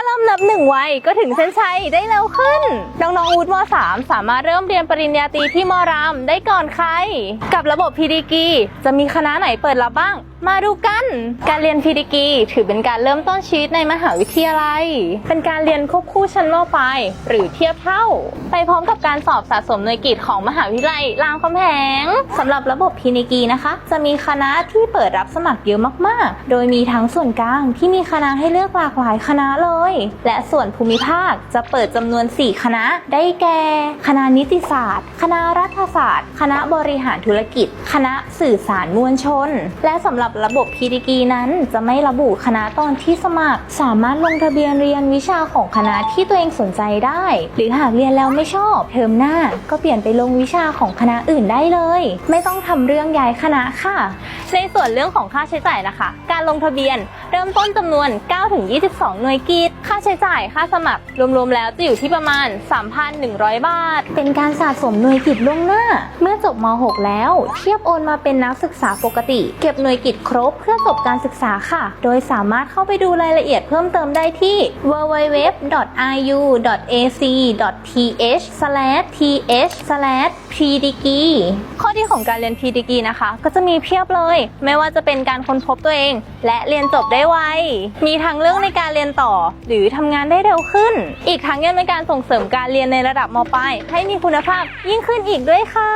าเริ่มนับหนึ่งวัยก็ถึงเส้นชัยได้เร็วขึ้น น้องๆวุฒิม .3 สามารถเริ่มเรียนปริญญาตรีที่มรามได้ก่อนใคร กับระบบพีดีกีจะมีคณะไหนเปิดรับบ้าง มาดูกัน การเรียน PDG ถือเป็นการเริ่มต้นชีวิตในมหาวิทยาลัย เป็นการเรียนควบคู่ชั้นมปลายหรือเทียบเท่า ไปพร้อมกับการสอบสะสมหน่วยกิตของมหาวิทยาลัยรามคำแหงสำหรับระบบ PDG นะคะ จะมีคณะที่เปิดรับสมัครเยอะมากๆ โดยมีทั้งส่วนกลางที่มีคณะให้เลือกหลากหลายคณะเลย และส่วนภูมิภาคจะเปิดจำนวน 4 คณะ ได้แก่ คณะนิติศาสตร์ คณะรัฐศาสตร์ คณะบริหารธุรกิจ คณะสื่อสารมวลชน และสำหรับระบบ PDG นั้นจะไม่ระบุคณะตอนที่สมัคร สามารถลงทะเบียนเรียนวิชาของคณะที่ตัวเองสนใจได้ หรือหากเรียนแล้วไม่ชอบ เทอมหน้าก็เปลี่ยนไปลงวิชาของคณะอื่นได้เลย ไม่ต้องทำเรื่องย้ายคณะค่ะ ในส่วนเรื่องของค่าใช้จ่ายนะคะ การลงทะเบียนเริ่มต้นจำนวน 9-22 หน่วยกิจค่าใช้จ่ายค่าสมัคร รวมๆแล้วจะอยู่ที่ประมาณ 3,100 บาท เป็นการสะสมหน่วยกิจล่วงหน้า เมื่อจบม .6 แล้ว เทียบโอนมาเป็นนักศึกษาปกติ เก็บหน่วยกิจครบเพื่อจบการศึกษาค่ะ โดยสามารถเข้าไปดูรายละเอียดเพิ่มเติมได้ที่ www.iu.ac.th/th/pdg ข้อดีของการเรียน PDG นะคะ ก็จะมีเพียบเลย ไม่ว่าจะเป็นการค้นพบตัวเอง และเรียนจบได้ไว มีทางเลือกในการเรียนต่อ หรือทำงานได้เร็วขึ้น อีกทั้งยังเป็นการส่งเสริมการเรียนในระดับมปลายให้มีคุณภาพยิ่งขึ้นอีกด้วยค่ะ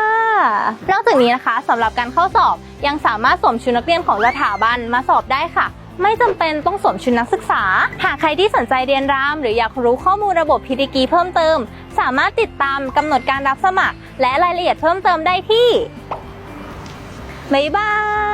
นอกจากนี้นะคะสำหรับการเข้าสอบยังสามารถสวมชุดนักเรียนของสถาบันมาสอบได้ค่ะ ไม่จำเป็นต้องสวมชุดนักศึกษา หากใครที่สนใจเรียนราม หรืออยากรู้ข้อมูลระบบพีดีกีเพิ่มเติม สามารถติดตามกำหนดการรับสมัคร และรายละเอียดเพิ่มเติมได้ที่บ๊ายบาย